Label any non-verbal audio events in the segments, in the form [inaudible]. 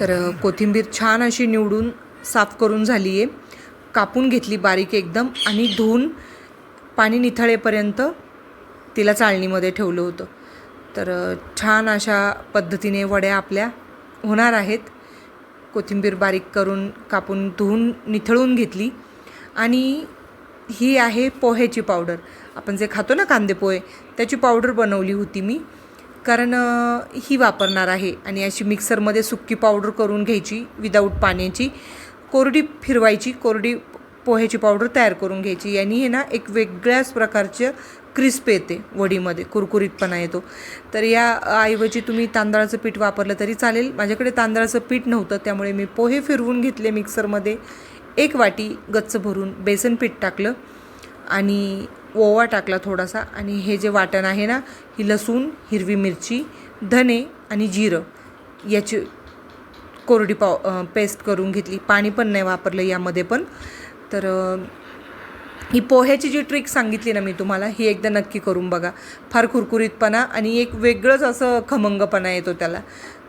तर कोथिंबीर छान अशी निवडून साफ करून झाली आहे कापून घेतली बारीक एकदम आणि धुवून पाणी निथळेपर्यंत तिला चाळणीमध्ये ठेवलं होतं. तर छान अशा पद्धतीने वड्या आपल्या होणार आहेत. कोथिंबीर बारीक करून कापून धुवून निथळून घेतली. आणि ही आहे पोह्याची पावडर. आपण जे खातो ना कांदे पोहे त्याची पावडर बनवली होती मी. कारण ही वापरणार आहे आणि अशी मिक्सरमध्ये सुक्की पावडर करून घ्यायची विदाऊट पाण्याची. कोरडी फिरवायची कोरडी पोह्याची पावडर तयार करून घ्यायची. यांनी हे ना एक वेगळ्याच प्रकारचं क्रिस्प येते वडीमध्ये कुरकुरीतपणा येतो. तर या ऐवजी तुम्ही तांदळाचं पीठ वापरलं तरी चालेल. माझ्याकडे तांदळाचं पीठ नव्हतं त्यामुळे मी पोहे फिरवून घेतले मिक्सरमध्ये. एक वाटी गच्च भरून बेसन पीठ टाकलं आणि ओवा टाकला थोडासा आणि हे जे वाटण आहे ना ही लसूण हिरवी मिरची धने आणि जिरं याची कोरडी पाव पेस्ट करून घेतली. पाणी पण नाही वापरलं यामध्ये पण. तर ही पोह्याची जी ट्रिक सांगितली ना मी तुम्हाला ही एकदा नक्की करून बघा. फार कुरकुरीतपणा आणि एक वेगळंच असं खमंगपणा येतो त्याला.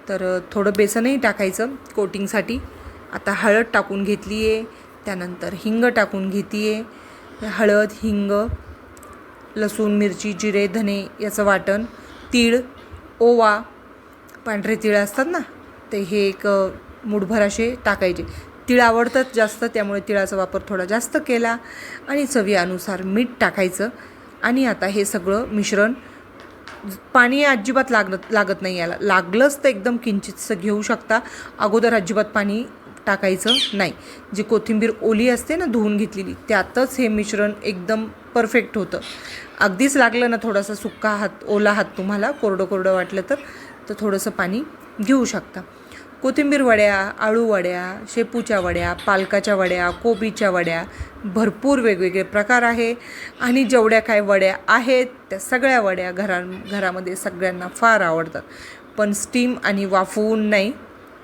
तर थोडं बेसनही टाकायचं कोटिंगसाठी. आता हळद टाकून घेतली आहे त्यानंतर हिंग टाकून घेते आहे हळद हिंग लसूण मिरची जिरे धने याचं वाटण तीळ ओवा पांढरे तीळ असतात ना ते हे एक मुठभर असे टाकायचे. तीळ आवडतात जास्त त्यामुळे तिळाचा वापर थोडा जास्त केला आणि चवीनुसार मीठ टाकायचं. आणि आता हे सगळं मिश्रण पाणी अजिबात लागत लागत नाही याला. लागलंच तर एकदम किंचितसं घेऊ शकता. अगोदर अजिबात पाणी टाकायचं नाही. जी कोथिंबीर ओली असते ना धुवून घेतलेली त्यातच हे मिश्रण एकदम परफेक्ट होतं. अगदीच लागलं ना थोडासा सुक्का हात ओला हात तुम्हाला कोरडं कोरडं वाटलं तर तर थोडंसं पाणी घेऊ शकता. कोथिंबीर वड्या आळू वड्या शेपूच्या वड्या पालकाच्या वड्या कोबीच्या वड्या भरपूर वेगवेगळे प्रकार आहे. आणि जेवढ्या काय वड्या आहेत त्या सगळ्या वड्या घरा घरामध्ये सगळ्यांना फार आवडतात. पण स्टीम आणि वाफवून नाही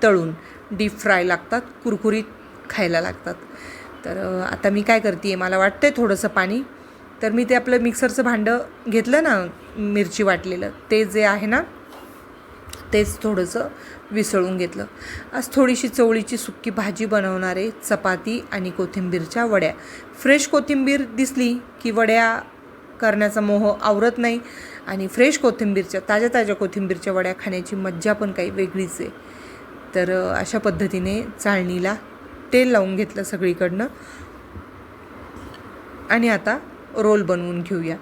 तळून. डीप फ्राय लागतात कुरकुरीत खायला लागतात. तर आता मी काय करते आहे मला वाटतं आहे थोडंसं पाणी. तर मी ते आपलं मिक्सरचं भांडं घेतलं ना मिरची वाटलेलं ते जे आहे ना तेच थोडंसं विसळून घेतलं. आज थोडीशी चवळीची सुक्की भाजी बनवणारे चपाती आणि कोथिंबीरच्या वड्या. फ्रेश कोथिंबीर दिसली की वड्या करण्याचा मोह आवरत नाही आणि फ्रेश कोथिंबीरच्या ताज्या ताज्या कोथिंबीरच्या वड्या खाण्याची मज्जा पण काही वेगळीच आहे. तर अशा पद्धतीने चाळणीला तेल लावून घेतलं सगळीकडनं. आणि आता रोल बनवून घेऊया.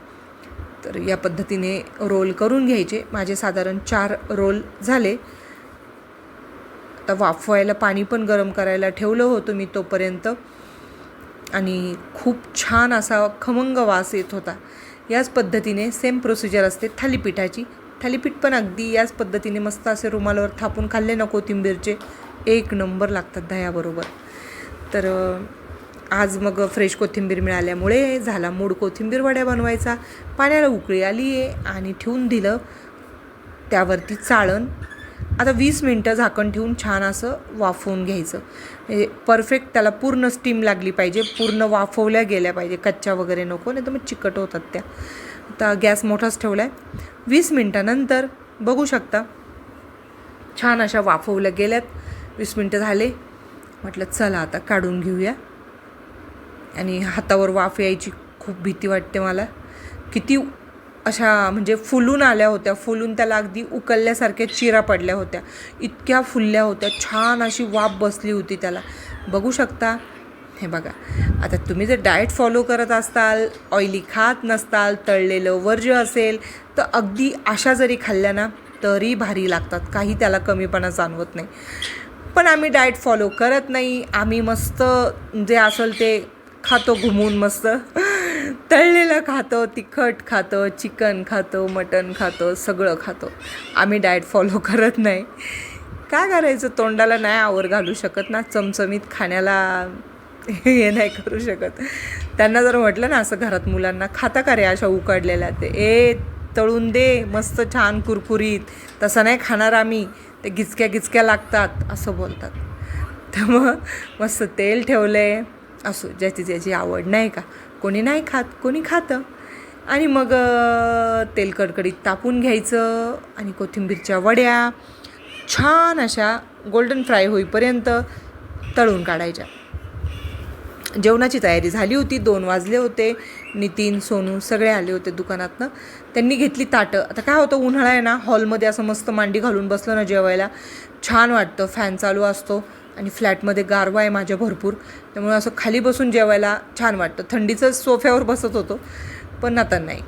तर या पद्धतीने रोल करून घ्यायचे. माझे साधारण चार रोल झाले. आता वाफवायला पाणी पण गरम करायला ठेवलं होतं मी तोपर्यंत. आणि खूप छान असा खमंग वास येत होता. याच पद्धतीने सेम प्रोसिजर असते थालीपीठाची. थालीपीठ पण अगदी याच पद्धतीने मस्त असे रुमालावर थापून खाल्ले ना कोथिंबीरचे. एक नंबर लागतात दह्याबरोबर. तर आज मग फ्रेश कोथिंबीर मिळाल्यामुळे झाला मूड. कोथिंबीर वड्या बनवायचा पाण्याला उकळी आली आहे आणि ठेवून दिलं त्यावरती चाळण. आता वीस मिनटं झाकण ठेवून छान असं वाफवून घ्यायचं. परफेक्ट त्याला पूर्ण स्टीम लागली पाहिजे. पूर्ण वाफवल्या गेल्या पाहिजे. कच्च्या वगैरे नको नाही तर मग चिकट होतात त्या. आता गॅस मोठाच ठेवला आहे वीस मिनटानंतर बघू शकता. छान अशा वाफवल्या गेल्यात. वीस मिनटं झाले. म्हटलं चला आता काढून घेऊया. आणि हातावर वाफ यायची खूप भीती वाटते मला. किती अशा म्हणजे फुलून आल्या होत्या. फुलून त्याला अगदी उकलल्यासारख्या चिरा पडल्या होत्या. इतक्या फुलल्या होत्या. छान अशी वाफ बसली होती त्याला. बघू शकता हे बघा. आता तुम्ही जर डाएट फॉलो करत असताल ऑइली खात नसताल तळलेलं वर्ज्य असेल तर अगदी अशा जरी खाल्ल्या ना तरी भारी लागतात. काही त्याला कमीपणा जाणवत नाही. पण आम्ही डाएट फॉलो करत नाही. आम्ही मस्त जे असेल ते खातो घुमून मस्त. तळलेलं खातो तिखट खातो चिकन खातो मटण खातो सगळं खातो. आम्ही डाएट फॉलो करत नाही. काय करायचं? तोंडाला नाही आवर घालू शकत ना. चमचमीत खाण्याला [laughs] हे नाही करू शकत. त्यांना जर म्हटलं ना असं घरात मुलांना खाता का रे अशा उकडलेल्या ते? ए तळून दे मस्त छान कुरकुरीत. तसं नाही खाणार आम्ही. ते गिचक्या गिचक्या लागतात. असं बोलतात. [laughs] तर मग मस्त तेल ठेवलं आहे असो ज्याची ज्याची आवड नाही का? कोणी नाही खात कोणी खातं. आणि मग तेल कडकडीत तापून घ्यायचं आणि कोथिंबीरच्या वड्या. छान अशा गोल्डन फ्राय होईपर्यंत तळून काढायच्या. जेवणाची तयारी झाली होती दोन वाजले होते नितीन सोनू सगळे आले होते दुकानातनं. त्यांनी घेतली ताटं. आता काय होतं उन्हाळा आहे ना हॉलमध्ये असं मस्त मांडी घालून बसलं ना जेवायला. छान वाटतं फॅन चालू असतो आणि फ्लॅटमध्ये गारवा आहे माझ्या भरपूर. त्यामुळे असं खाली बसून जेवायला छान वाटतं. थंडीचं सोफ्यावर बसत होतो पण आता नाही.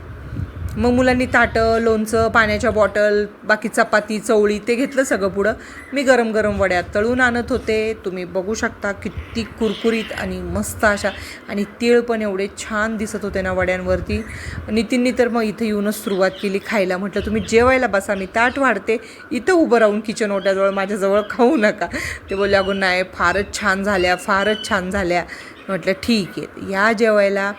मग मुलांनी ताटं लोणचं पाण्याच्या बॉटल बाकी चपाती चवळी ते घेतलं सगळं पुढं. मी गरम गरम वड्या तळून आणत होते. तुम्ही बघू शकता किती कुरकुरीत आणि मस्त अशा आणि तीळ पण एवढे छान दिसत होते ना वड्यांवरती. नितीननी तर मग इथं येऊनच सुरुवात केली खायला. म्हटलं तुम्ही जेवायला बसा मी ताट वाढते. इथं उभं राहून किचन ओट्याजवळ माझ्याजवळ खाऊ नका. ते बोलले अगो नाही फारच छान झाल्या फारच छान झाल्या. म्हटलं ठीक आहे या जेवायला.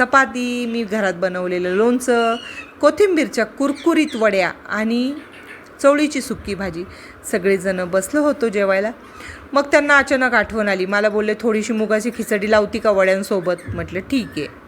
चपाती मी घरात बनवलेलं लोणचं कोथिंबीरच्या कुरकुरीत वड्या आणि चवळीची सुक्की भाजी. सगळेजणं बसलो होतो जेवायला. मग त्यांना अचानक आठवण आली. मला बोलले थोडीशी मुगाची खिचडी लावती का वड्यांसोबत? म्हटलं ठीक आहे.